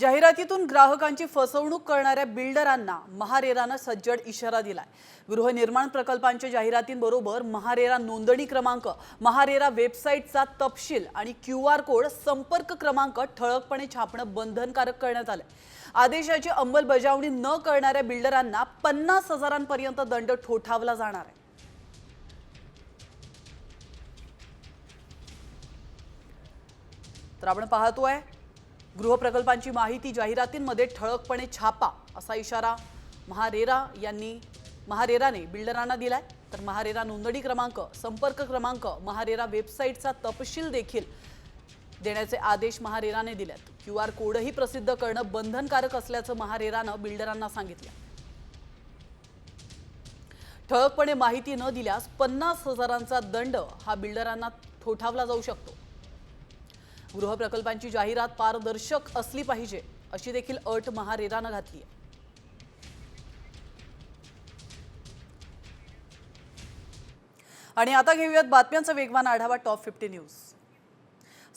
जाहिरातीतून ग्राहकांची फसवणूक करणाऱ्या बिल्डरांना महारेरानं सज्जड इशारा दिलाय. गृहनिर्माण प्रकल्पांच्या जाहिरातींबरोबर महारेरा नोंदणी क्रमांक महारेरा वेबसाईटचा तपशील आणि क्यू आर कोड संपर्क क्रमांक ठळकपणे छापणं बंधनकारक करण्यात आलंय. आदेशाची अंमलबजावणी न करणाऱ्या बिल्डरांना पन्नास हजारांपर्यंत दंड ठोठावला जाणार आहे. तर आपण पाहतोय गृहप्रकल्पांची माहिती जाहिरातींमध्ये ठळकपणे छापा असा इशारा महारेरा यांनी महारेराने बिल्डरांना दिलाय. तर महारेरा नोंदणी क्रमांक संपर्क क्रमांक महारेरा वेबसाईटचा तपशील देखील देण्याचे आदेश महारेराने दिल्यात क्यू आर कोडही प्रसिद्ध करणं बंधनकारक असल्याचं महारेरानं बिल्डरांना सांगितलं. ठळकपणे माहिती न दिल्यास पन्नास हजारांचा दंड हा बिल्डरांना ठोठावला जाऊ शकतो. गृहप्रकल्पांची जाहिरात पारदर्शक असली पाहिजे अशी देखील अट महारेरानं घातली आहे. आणि आता घेऊयात बातम्यांचा वेगवान आढावा टॉप फिफ्टी न्यूज.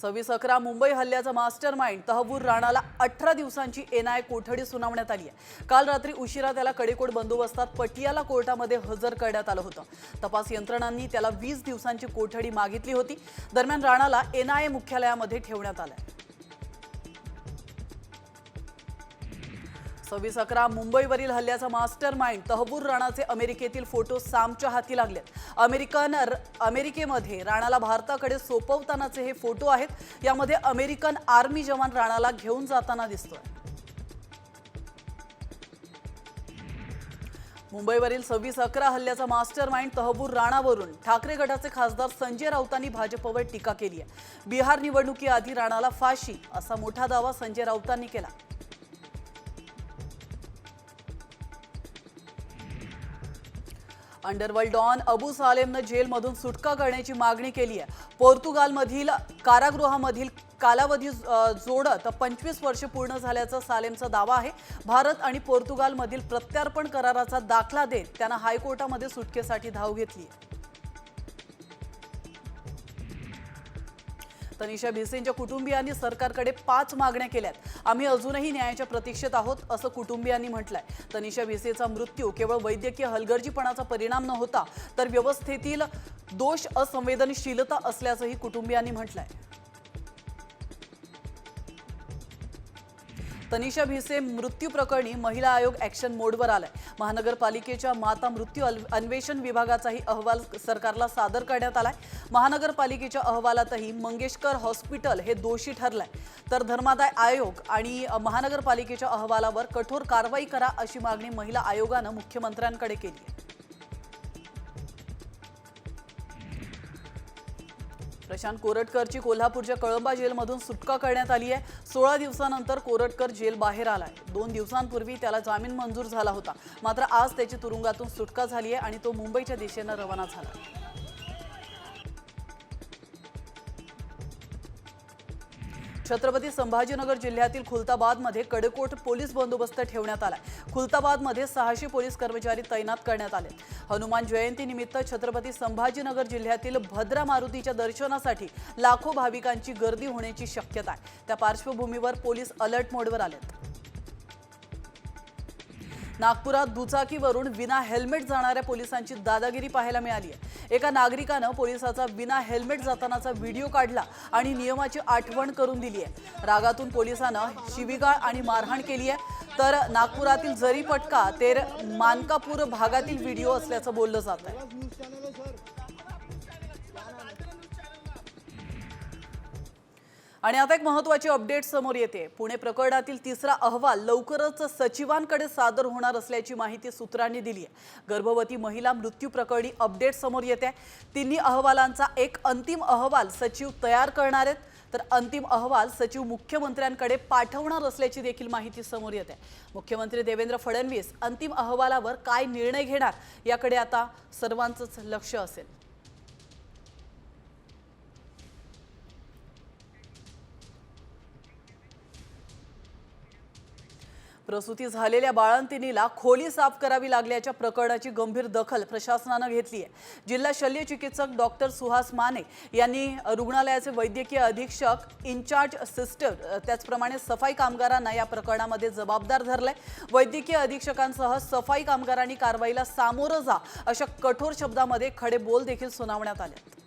सव्वीस अकरा मुंबई हल्ल्याचा मास्टर माइंड तहबूर राणाला अठरा दिवसांची एनआय कोठडी सुनावण्यात आली आहे. काल रात्री उशिरा त्याला कडेकोट बंदोबस्तात पटियाला कोर्टामध्ये हजर करण्यात आलं होतं. तपास यंत्रणांनी त्याला वीस दिवसांची कोठडी मागितली होती. दरम्यान राणाला एनआयए मुख्यालयामध्ये ठेवण्यात आलंय. सव्वीस अकरा मुंबईवरील हल्ल्याचा मास्टर माइंड तहबूर राणाचे अमेरिकेतील फोटो सामच्या हाती लागलेत. अमेरिकन अमेरिकेमध्ये राणाला भारताकडे सोपवतानाचे हे फोटो आहेत. यामध्ये अमेरिकन आर्मी जवान राणाला घेऊन जाताना दिसतोय. मुंबईवरील सव्वीस अकरा हल्ल्याचा मास्टर माइंड तहबूर राणावरून ठाकरे गटाचे खासदार संजय राऊतांनी भाजपवर टीका केली आहे. बिहार निवडणुकीआधी राणाला फाशी असा मोठा दावा संजय राऊतांनी केला. अंडरवर्ल्ड डॉन अबू सालेमनं जेलमधून सुटका करण्याची मागणी केली आहे. पोर्तुगालमधील कारागृहामधील कालावधी जोडत पंचवीस वर्ष पूर्ण झाल्याचा सालेमचा दावा आहे. भारत आणि पोर्तुगालमधील प्रत्यार्पण कराराचा दाखला देत त्यानं हायकोर्टामध्ये सुटकेसाठी धाव घेतली तनिषा भिसेंच्या कुटुंबियांनी सरकारकडे पाच मागण्या केल्यात. आम्ही अजूनही न्यायाच्या प्रतीक्षेत आहोत असं कुटुंबियांनी म्हटलंय. तनिषा भिसेचा मृत्यू केवळ वैद्यकीय हलगर्जीपणाचा परिणाम न होता तर व्यवस्थेतील दोष असंवेदनशीलता असल्याचंही कुटुंबियांनी म्हटलंय. तनिषा भिसे मृत्यू प्रकरणी महिला आयोग ॲक्शन मोडवर आलाय. महानगरपालिकेच्या माता मृत्यू अन्वेषण विभागाचाही अहवाल सरकारला सादर करण्यात आलाय. महानगरपालिकेच्या अहवालातही मंगेशकर हॉस्पिटल हे दोषी ठरलंय. तर धर्मादाय आयोग आणि महानगरपालिकेच्या अहवालावर कठोर कारवाई करा अशी मागणी महिला आयोगानं मुख्यमंत्र्यांकडे केली आहे. प्रशांत कोरटकरची कोल्हापूरच्या कळंबा जेलमधून सुटका करण्यात आली आहे. सोळा दिवसानंतर कोरटकर जेल बाहेर आला आहे दोन दिवसांपूर्वी त्याला जामीन मंजूर झाला होता. मात्र आज त्याची तुरुंगातून सुटका झाली आहे आणि तो मुंबईच्या दिशेनं रवाना झाला. छत्रपती संभाजीनगर जिल्ह्यातील खुलताबादमध्ये कडकोट पोलीस बंदोबस्त ठेवण्यात आलाय. खुलताबादमध्ये सहाशे पोलीस कर्मचारी तैनात करण्यात आले. हनुमान जयंतीनिमित्त छत्रपती संभाजीनगर जिल्ह्यातील भद्रा मारुतीच्या दर्शनासाठी लाखो भाविकांची गर्दी होण्याची शक्यता आहे. त्या पार्श्वभूमीवर पोलीस अलर्ट मोडवर आलेत. नागपुरात दुचाकीवरून विना हेल्मेट जाणाऱ्या पोलिसांची दादागिरी पाहायला मिळाली आहे. एका नागरिकानं पोलिसाचा विना हेल्मेट जातानाचा व्हिडिओ काढला आणि नियमाची आठवण करून दिली आहे. रागातून पोलिसानं शिवीगाळ आणि मारहाण केली आहे. तर नागपुरातील जरीपटका तेर मानकापूर भागातील व्हिडिओ असल्याचं बोललं जात आहे. आणि आता एक महत्वाची अपडेट समोर येते. पुणे प्रकरणातील तिसरा अहवाल लवकरच सचिवांकडे सादर होणार असल्याची माहिती सूत्रांनी दिली आहे. गर्भवती महिला मृत्यू प्रकरणी अपडेट समोर येते. तिन्ही अहवालांचा एक अंतिम अहवाल सचिव तयार करणार आहेत. तर अंतिम अहवाल सचिव मुख्यमंत्र्यांकडे पाठवणार असल्याची देखील माहिती समोर येते. मुख्यमंत्री देवेंद्र फडणवीस अंतिम अहवालावर काय निर्णय घेणार याकडे आता सर्वांचंच लक्ष असेल. प्रसूती झालेल्या बाळंतिनीला खोली साफ करावी लागल्याच्या प्रकरणाची गंभीर दखल प्रशासनानं घेतली आहे. जिल्हा शल्य चिकित्सक डॉक्टर सुहास माने यांनी रुग्णालयाचे वैद्यकीय अधीक्षक इन्चार्ज सिस्टर त्याचप्रमाणे सफाई कामगारांना या प्रकरणामध्ये जबाबदार धरलंय. वैद्यकीय अधीक्षकांसह सफाई कामगारांनी कारवाईला सामोरं जा अशा कठोर शब्दामध्ये खडे बोल देखील सुनावण्यात आले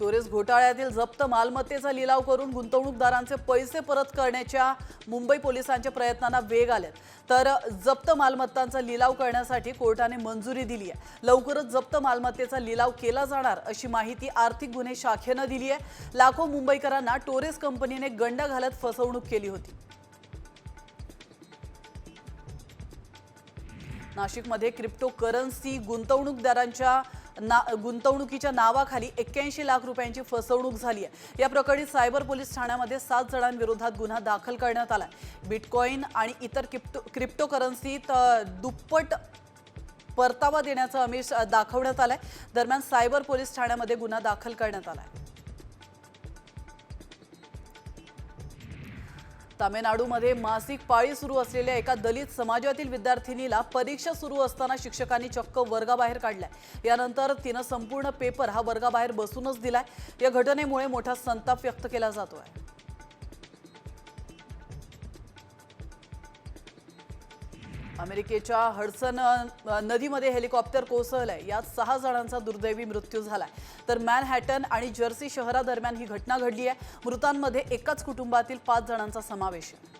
टोरेस घोटाळ्यातील जप्त मालमत्तेचा लिलाव करून गुंतवणूकदारांचे पैसे परत करण्याच्या मुंबई पोलिसांच्या प्रयत्नांना वेग आलेत. तर जप्त मालमत्तांचा लिलाव करण्यासाठी कोर्टाने मंजुरी दिली आहे लवकरच जप्त मालमत्तेचा लिलाव केला जाणार अशी माहिती आर्थिक गुन्हे शाखेनं दिली आहे लाखो मुंबईकरांना टोरेस कंपनीने गंडा घालत फसवणूक केली होती. नाशिकमध्ये क्रिप्टो करन्सी गुंतवणूकदारांच्या ना गुंतवणुकीच्या नावाखाली एक्क्याऐंशी लाख रुपयांची फसवणूक झाली आहे. या प्रकरणी सायबर पोलीस ठाण्यामध्ये सात जणांविरोधात गुन्हा दाखल करण्यात आला बिटकॉईन आणि इतर क्रिप्टो क्रिप्टो करन्सीत दुप्पट परतावा देण्याचं अमिष दाखवण्यात दाखवण्यात आलाय. दरम्यान सायबर पोलीस ठाण्यामध्ये गुन्हा दाखल करण्यात आलाय. तामिळनाडूमध्ये मासिक पाळी सुरू असलेल्या एका दलित समाजातील विद्यार्थिनीला परीक्षा सुरू असताना शिक्षकांनी चक्क वर्गाबाहेर काढलाय. यानंतर तिनं संपूर्ण पेपर हा वर्गाबाहेर बसूनच दिलाय. या घटनेमुळे मोठा संताप व्यक्त केला जातोय. अमेरिकेच्या हडसन नदीमध्ये हेलिकॉप्टर कोसळलंय. यात सहा जणांचा दुर्दैवी मृत्यू झालाय. तर मॅनहॅटन आणि जर्सी शहरादरम्यान ही घटना घडली आहे. मृतांमध्ये एकाच कुटुंबातील पाच जणांचा समावेश आहे.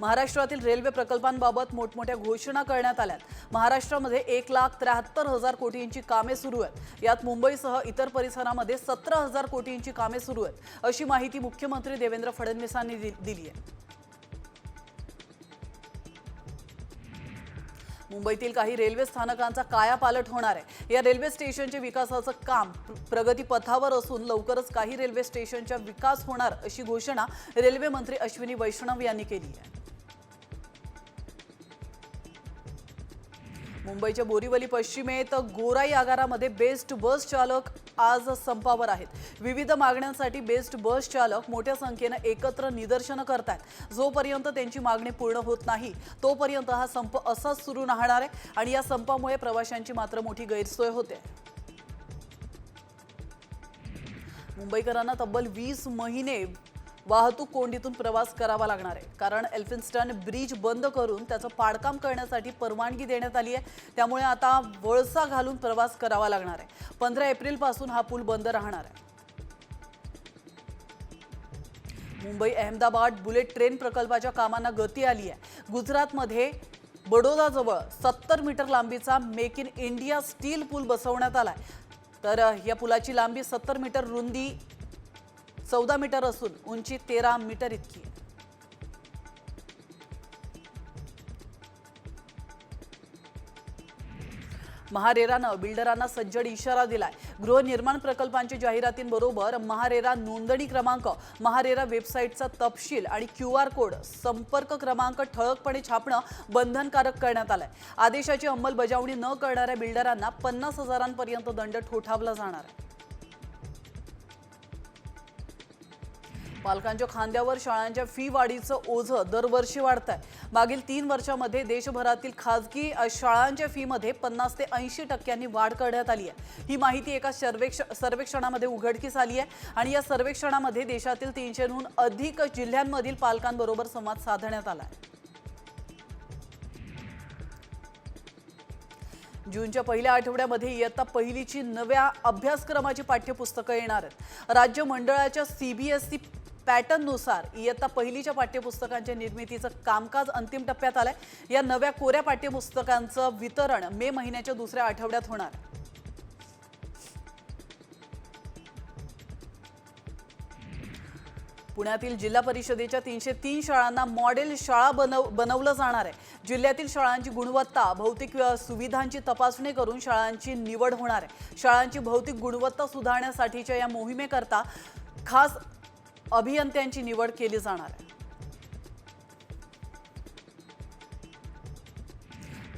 महाराष्ट्रातील रेल्वे प्रकल्पांबाबत मोठमोठ्या घोषणा करण्यात आल्यात. महाराष्ट्रामध्ये एक लाख त्र्याहत्तर हजार कोटींची कामे सुरू आहेत. यात मुंबईसह इतर परिसरामध्ये सतरा हजार कोटींची कामे सुरू आहेत अशी माहिती मुख्यमंत्री देवेंद्र फडणवीसांनी दिली आहे. मुंबईतील काही रेल्वे स्थानकांचा कायापालट होणार आहे. या रेल्वे स्टेशनचे विकासाचं काम प्रगतीपथावर असून लवकरच काही रेल्वे स्टेशनच्या विकास होणार अशी घोषणा रेल्वे मंत्री अश्विनी वैष्णव यांनी केली आहे. मुंबईच्या बोरीवली पश्चिमेत गोराई आगारामध्ये बेस्ट बस चालक आज संपावर आहेत. विविध मागण्यांसाठी बेस्ट बस चालक मोठ्या संख्येनं एकत्र निदर्शनं करतायत. जोपर्यंत त्यांची मागणी पूर्ण होत नाही तोपर्यंत हा संप असाच सुरू राहणार आहे आणि या संपामुळे प्रवाशांची मात्र मोठी गैरसोय होते. मुंबईकरांना तब्बल वीस महिने वाहतूक कोंडीतून प्रवास करावा लागणार आहे. कारण एल्फिन्स्टन ब्रिज बंद करून त्याचं पाडकाम करण्यासाठी परवानगी देण्यात आली आहे. त्यामुळे आता वळसा घालून प्रवास करावा लागणार आहे. पंधरा एप्रिलपासून हा पूल बंद राहणार आहे. मुंबई अहमदाबाद बुलेट ट्रेन प्रकल्पाच्या कामांना गती आली आहे. गुजरातमध्ये बडोदाजवळ सत्तर मीटर लांबीचा मेक इन इंडिया स्टील पूल बसवण्यात आला आहे तर या पुलाची लांबी सत्तर मीटर रुंदी चौदा मीटर असून उंची तेरा मीटर इतकी. आहे. महारेरानं बिल्डरांना सज्जड इशारा दिलाय. गृहनिर्माण प्रकल्पांच्या जाहिरातींबरोबर महारेरा नोंदणी क्रमांक महारेरा वेबसाईटचा तपशील आणि क्यू आर कोड संपर्क क्रमांक ठळकपणे छापणं बंधनकारक करण्यात आलंय. आदेशाची अंमलबजावणी न करणाऱ्या बिल्डरांना पन्नास हजारांपर्यंत दंड ठोठावला जाणार आहे. पालकांच्या खांद्यावर शाळांच्या फी वाढीचं ओझं दरवर्षी वाढत आहे मागील तीन वर्षामध्ये देशभरातील खाजगी शाळांच्या फीमध्ये पन्नास ते ऐंशी टक्क्यांनी वाढ करण्यात आली आहे. ही माहिती एका सर्वेक्ष सर्वेक्षणामध्ये उघडकीस आली आहे आणि या सर्वेक्षणामध्ये देशातील तीनशेहून अधिक जिल्ह्यांमधील पालकांबरोबर संवाद साधण्यात आला आहे. जूनच्या पहिल्या आठवड्यामध्ये इयत्ता पहिलीची नव्या अभ्यासक्रमाची पाठ्यपुस्तकं येणार आहेत. राज्य मंडळाच्या सी बी एस सी पॅटर्ननुसार इयत्ता पहिलीच्या पाठ्यपुस्तकांच्या निर्मितीचं कामकाज अंतिम टप्प्यात आलंय. या नव्या कोऱ्या पाठ्यपुस्तकांचं वितरण मे महिन्याच्या दुसऱ्या आठवड्यात होणार. पुण्यातील जिल्हा परिषदेच्या तीनशे तीन शाळांना मॉडेल शाळा बनव बनवलं जाणार आहे. जिल्ह्यातील शाळांची गुणवत्ता भौतिक सुविधांची तपासणी करून शाळांची निवड होणार आहे. शाळांची भौतिक गुणवत्ता सुधारण्यासाठीच्या या मोहिमेकरता खास अभियंत्यांची निवड केली जाणार आहे.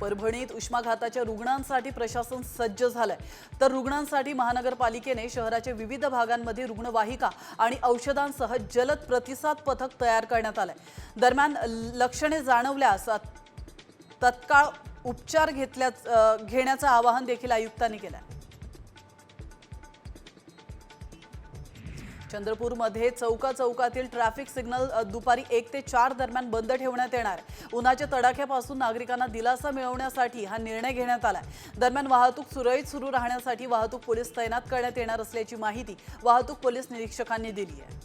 परभणीत उष्माघाताच्या रुग्णांसाठी प्रशासन सज्ज झालंय. तर रुग्णांसाठी महानगरपालिकेने शहराच्या विविध भागांमध्ये रुग्णवाहिका आणि औषधांसह जलद प्रतिसाद पथक तयार करण्यात आलंय. दरम्यान लक्षणे जाणवल्यास तत्काळ उपचार घेतल्या घेण्याचं आवाहन देखील आयुक्तांनी केलं चंद्रपूरमध्ये चौका चौकातील ट्रॅफिक सिग्नल दुपारी एक ते चार दरम्यान बंद ठेवण्यात येणार. उन्हाच्या तडाख्यापासून नागरिकांना दिलासा मिळवण्यासाठी हा निर्णय घेण्यात आलाय. दरम्यान वाहतूक सुरळीत सुरू राहण्यासाठी वाहतूक पोलीस तैनात करण्यात येणार असल्याची माहिती वाहतूक पोलीस निरीक्षकांनी दिली आहे.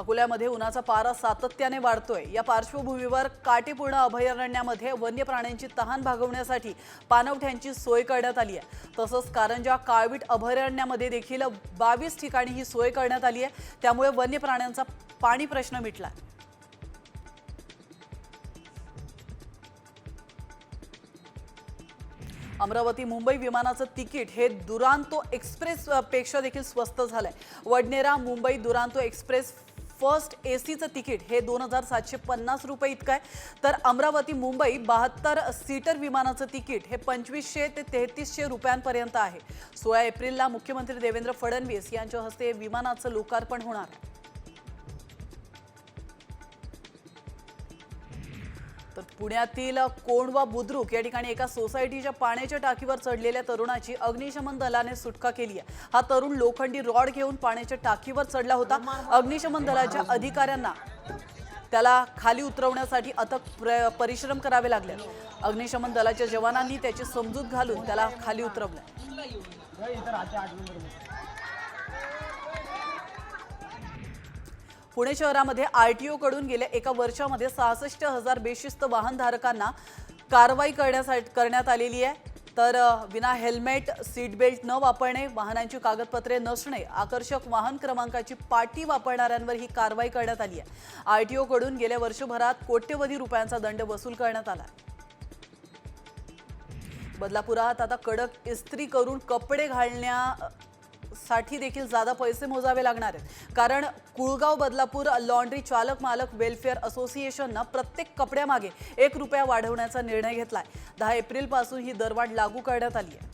अकोल्यामध्ये उन्हाचा पारा सातत्याने वाढतोय. या पार्श्वभूमीवर काटेपूर्ण अभयारण्यामध्ये वन्य प्राण्यांची तहान भागवण्यासाठी पाणवठ्यांची सोय करण्यात आली आहे. तसंच कारंजा काळवीट अभयारण्यामध्ये देखील बावीस ठिकाणी ही सोय करण्यात आली आहे. त्यामुळे वन्य प्राण्यांचा पाणी प्रश्न मिटला अमरावती मुंबई विमानाचं तिकीट हे दुरांतो एक्सप्रेस पेक्षा देखील स्वस्त झालंय. Wadnera Mumbai Duronto express first A सीचं तिकीट हे दोन हजार सातशे पन्नास रुपये इतकं आहे. तर अमरावती मुंबई बहात्तर सीटर विमानाचं तिकीट हे पंचवीसशे ते तेहतीसशे रुपयांपर्यंत आहे. सोळा एप्रिलला मुख्यमंत्री देवेंद्र फडणवीस यांच्या हस्ते विमानाचं लोकार्पण होणार. आहे पुण्यातील कोंडवा बुद्रुक या ठिकाणी एका सोसायटीच्या पाण्याच्या टाकीवर चढलेल्या तरुणाची अग्निशमन दलाने सुटका केली आहे. हा तरुण लोखंडी रॉड घेऊन पाण्याच्या टाकीवर चढला होता. अग्निशमन दलाच्या अधिकाऱ्यांना त्याला खाली उतरवण्यासाठी अथक प्र- परिश्रम करावे लागले. अग्निशमन दलाच्या जवानांनी त्याची समजूत घालून त्याला खाली उतरवलं. पुणे शहरामध्ये आर टी ओकडून गेल्या एका वर्षामध्ये सहासष्ट हजार बेशिस्त वाहनधारकांना कारवाई करण्यासाठी करण्यात आलेली आहे. तर विना हेल्मेट सीट बेल्ट न वापरणे वाहनांची कागदपत्रे नसणे आकर्षक वाहन क्रमांकाची पाटी वापरणाऱ्यांवर ही कारवाई करण्यात आली आहे. आर टी ओकडून गेल्या वर्षभरात कोट्यवधी रुपयांचा दंड वसूल करण्यात आला बदलापुरात आता कडक इस्त्री करून कपडे घालण्या साठी देखील जादा पैसे मोजावे लागणार आहेत. कारण कुळगाव बदलापूर लॉन्ड्री चालक मालक वेलफेअर असोसिएशननं प्रत्येक कपड्यामागे एक रुपया वाढवण्याचा निर्णय घेतलाय. दहा एप्रिलपासून ही दरवाढ लागू करण्यात आली आहे.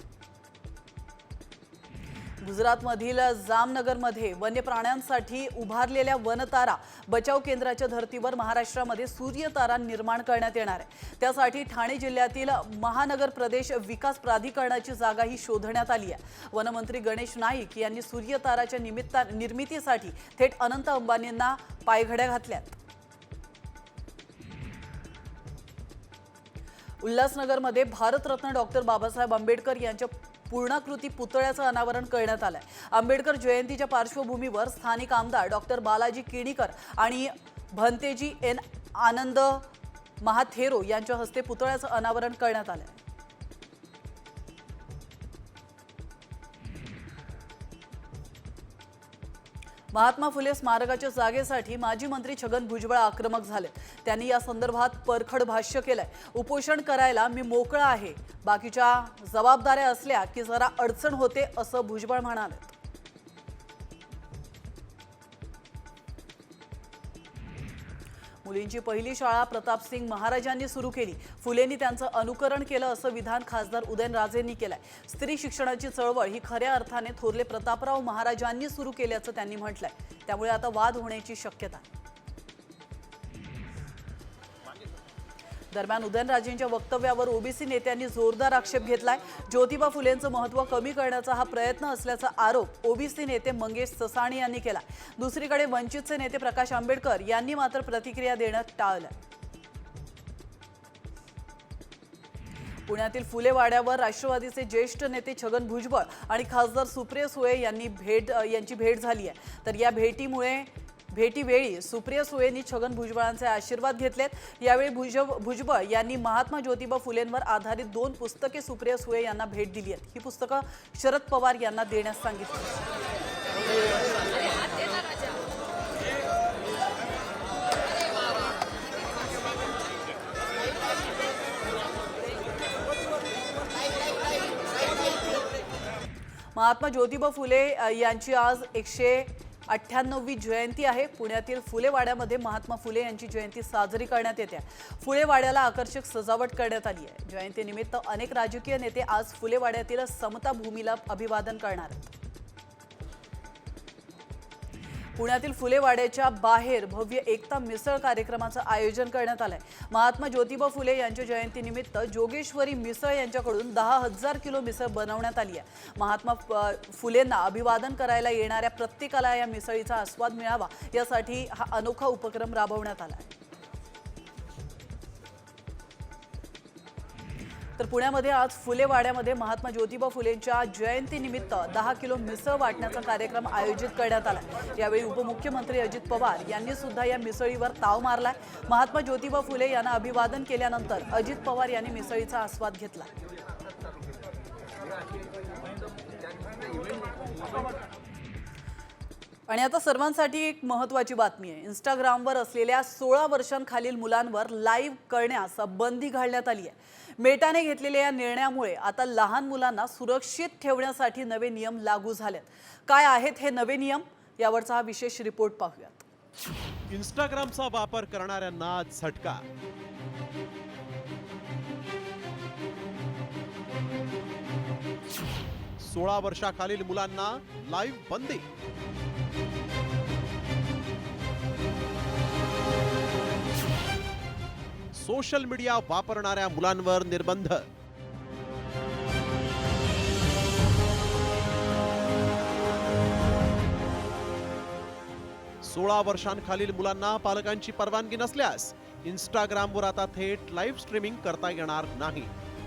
गुजरातमधील जामनगरमध्ये वन्य प्राण्यांसाठी उभारलेल्या वनतारा बचाव केंद्राच्या धर्तीवर महाराष्ट्रामध्ये सूर्यतारा निर्माण करण्यात येणार आहे. त्यासाठी ठाणे जिल्ह्यातील महानगर प्रदेश विकास प्राधिकरणाची जागाही शोधण्यात आली आहे. वनमंत्री गणेश नाईक यांनी सूर्यताराच्या निमित्ता निर्मितीसाठी थेट अनंत अंबानींना पायघड्या घातल्यात उल्हासनगरमध्ये भारतरत्न डॉक्टर बाबासाहेब आंबेडकर यांच्या पूर्णाकृती पुतळ्याचं अनावरण करण्यात आलं आहे आंबेडकर जयंतीच्या पार्श्वभूमीवर स्थानिक आमदार डॉक्टर बालाजी किणीकर आणि भंतेजी एन. आनंद महाथेरो यांच्या हस्ते पुतळ्याचं अनावरण करण्यात आलंय. महात्मा फुले स्मारकाच्या जागेसाठी माजी मंत्री छगन भुजबळ आक्रमक झाले. त्यांनी या संदर्भात परखड भाष्य केलंय. उपोषण करायला मी मोकळा आहे. बाकीच्या जबाबदाऱ्या असल्या की जरा अडचण होते असं भुजबळ म्हणाले. मुलींची पहिली शाळा प्रतापसिंग महाराजांनी सुरू केली. फुलेंनी त्यांचं अनुकरण केलं असं विधान खासदार उदयनराजेंनी केलंय. स्त्री शिक्षणाची चळवळ ही खऱ्या अर्थाने थोरले प्रतापराव महाराजांनी सुरू केल्याचं त्यांनी म्हटलंय. त्यामुळे आता वाद होण्याची शक्यता दरम्यान उदयनराजेंच्या वक्तव्यावर ओबीसी नेत्यांनी जोरदार आक्षेप घेतलाय. ज्योतिबा फुलेंचं महत्त्व कमी करण्याचा हा प्रयत्न असल्याचा आरोप ओबीसी नेते मंगेश ससाणी यांनी केला दुसरीकडे वंचितचे नेते प्रकाश आंबेडकर यांनी मात्र प्रतिक्रिया देणं टाळलं पुण्यातील फुले वाड्यावर राष्ट्रवादीचे ज्येष्ठ नेते छगन भुजबळ आणि खासदार सुप्रिया सुळे यांनी भेट यांची भेट झाली आहे तर या भेटीमुळे भेटीवेळी सुप्रिया सुळेंनी छगन भुजबळांचे आशीर्वाद घेतलेत. यावेळी भुज भुजबळ यांनी महात्मा ज्योतिबा फुलेंवर आधारित दोन पुस्तके सुप्रिया सुळे यांना भेट दिली आहेत. ही पुस्तकं शरद पवार यांना देण्यास सांगितली महात्मा ज्योतिबा फुले यांची आज एकशे अठ्ठ्याण्णववी जयंती आहे. पुण्यातील फुलेवाड्यामध्ये महात्मा फुले यांची जयंती साजरी करण्यात येते. फुलेवाड्याला आकर्षक सजावट करण्यात आली आहे. जयंतीनिमित्त अनेक राजकीय नेते आज फुलेवाड्यातील समता भूमीला अभिवादन करणार आहेत. पुण्यातील फुलेवाड्याच्या बाहेर भव्य एकता मिसळ कार्यक्रमाचं आयोजन करण्यात आलंय. महात्मा ज्योतिबा फुले यांच्या जयंतीनिमित्त जोगेश्वरी मिसळ यांच्याकडून दहा हजार किलो मिसळ बनवण्यात आली आहे. महात्मा फुलेंना अभिवादन करायला येणाऱ्या प्रत्येकाला या मिसळीचा आस्वाद मिळावा यासाठी हा अनोखा उपक्रम राबवण्यात आला आहे. तर पुण्यामध्ये आज फुलेवाड्यामध्ये महात्मा ज्योतिबा फुलेंच्या जयंतीनिमित्त दहा किलो मिसळ वाटण्याचा कार्यक्रम आयोजित करण्यात आला. यावेळी उपमुख्यमंत्री अजित पवार यांनी सुद्धा या मिसळीवर ताव मारलाय. महात्मा ज्योतिबा फुले यांना अभिवादन केल्यानंतर अजित पवार यांनी मिसळीचा आस्वाद घेतला. आणि आता सर्वांसाठी एक महत्त्वाची बातमी आहे. इंस्टाग्रामवर असलेल्या सोळा वर्षांखालील मुलांवर लाईव्ह करण्यास बंदी घालण्यात आली आहे. मेटाने घेतलेल्या या निर्णयामुळे आता लहान मुलांना सुरक्षित ठेवण्यासाठी नवे नियम लागू झालेत. काय आहेत हे नवे नियम? यावरचा हा विशेष रिपोर्ट पाहूयात. इंस्टाग्रामचा वापर करणाऱ्यांना झटका. सोळा वर्षाखालील मुलांना लाईव्ह बंदी. सोशल मीडिया वापरणाऱ्या मुलांवर निर्बंध. सोळा वर्षांखालील मुलांना पालकांची परवानगी नसल्यास इंस्टाग्रामवर आता थेट लाईव्ह स्ट्रीमिंग करता येणार नाही.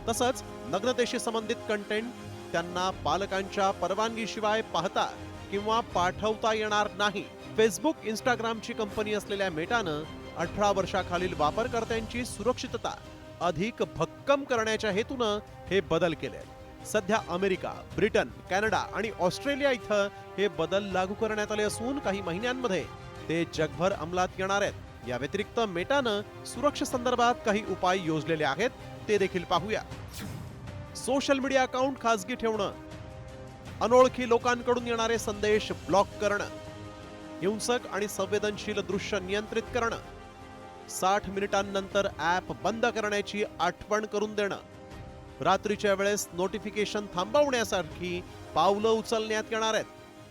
तसंच नग्नतेशी संबंधित कंटेंट त्यांना पालकांच्या परवानगीशिवाय पाहता किंवा पाठवता येणार नाही. फेसबुक इंस्टाग्रामची कंपनी असलेल्या मेटानं अठरा वर्षाखालील वापरकर्त्यांची सुरक्षितता अधिक भक्कम करण्याच्या हेतूनं हे बदल केले सध्या अमेरिका ब्रिटन कॅनडा आणि ऑस्ट्रेलिया इथं हे बदल लागू करण्यात आले असून काही महिन्यांमध्ये ते जगभर अंमलात येणार आहेत. या व्यतिरिक्त मेटानं सुरक्षेसंदर्भात काही उपाय योजलेले आहेत ते देखील पाहूया. सोशल मीडिया अकाउंट खासगी ठेवणं. अनोळखी लोकांकडून येणारे संदेश ब्लॉक करणं. हिंसक आणि संवेदनशील दृश्य नियंत्रित करणं. साठ मिनिटांनंतर ॲप बंद करण्याची आठवण करून देणं. रात्रीच्या वेळेस नोटिफिकेशन थांबवण्यासाठी पावलं उचलण्यात येणार आहेत.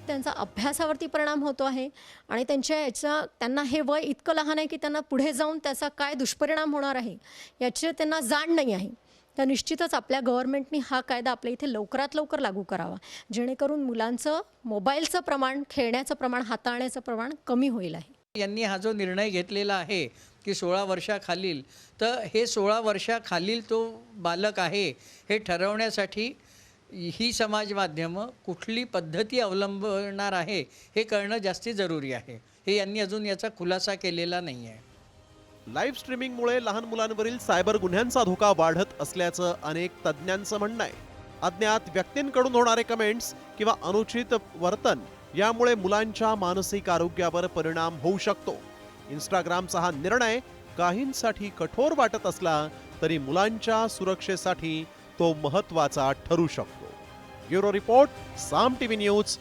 त्यांचा अभ्यासावरती परिणाम होतो आहे आणि त्यांच्या याचा त्यांना हे वय इतकं लहान आहे की त्यांना पुढे जाऊन त्याचा काय दुष्परिणाम होणार आहे याची त्यांना जाण नाही आहे. तर निश्चितच आपल्या गव्हर्नमेंटनी हा कायदा आपल्या इथे लवकरात लवकर लागू करावा. जेणेकरून मुलांचं मोबाईलचं प्रमाण खेळण्याचं प्रमाण हाताळण्याचं प्रमाण कमी होईल आहे. यांनी हा जो निर्णय घेतलेला आहे की सोळा वर्षाखालील तर हे सोळा वर्षाखालील तो बालक आहे हे ठरवण्यासाठी ही समाज माध्यमं कुठली पद्धती अवलंबणार आहे हे कळणं जास्ती जरुरी आहे. हे यांनी अजून याचा खुलासा केलेला नाही आहे. लाईव्ह स्ट्रीमिंगमुळे लहान मुलांवरील सायबर गुन्ह्यांचा धोका वाढत असल्याचं अनेक तज्ज्ञांचं म्हणणं आहे. अज्ञात व्यक्तींकडून होणारे कमेंट्स किंवा अनुचित वर्तन यामुळे मुलांच्या मानसिक आरोग्यावर परिणाम होऊ शकतो. इंस्टाग्रामचा हा निर्णय काहींसाठी कठोर वाटत असला तरी मुलांच्या सुरक्षेसाठी तो महत्त्वाचा ठरू शकतो. Bureau report Saam TV news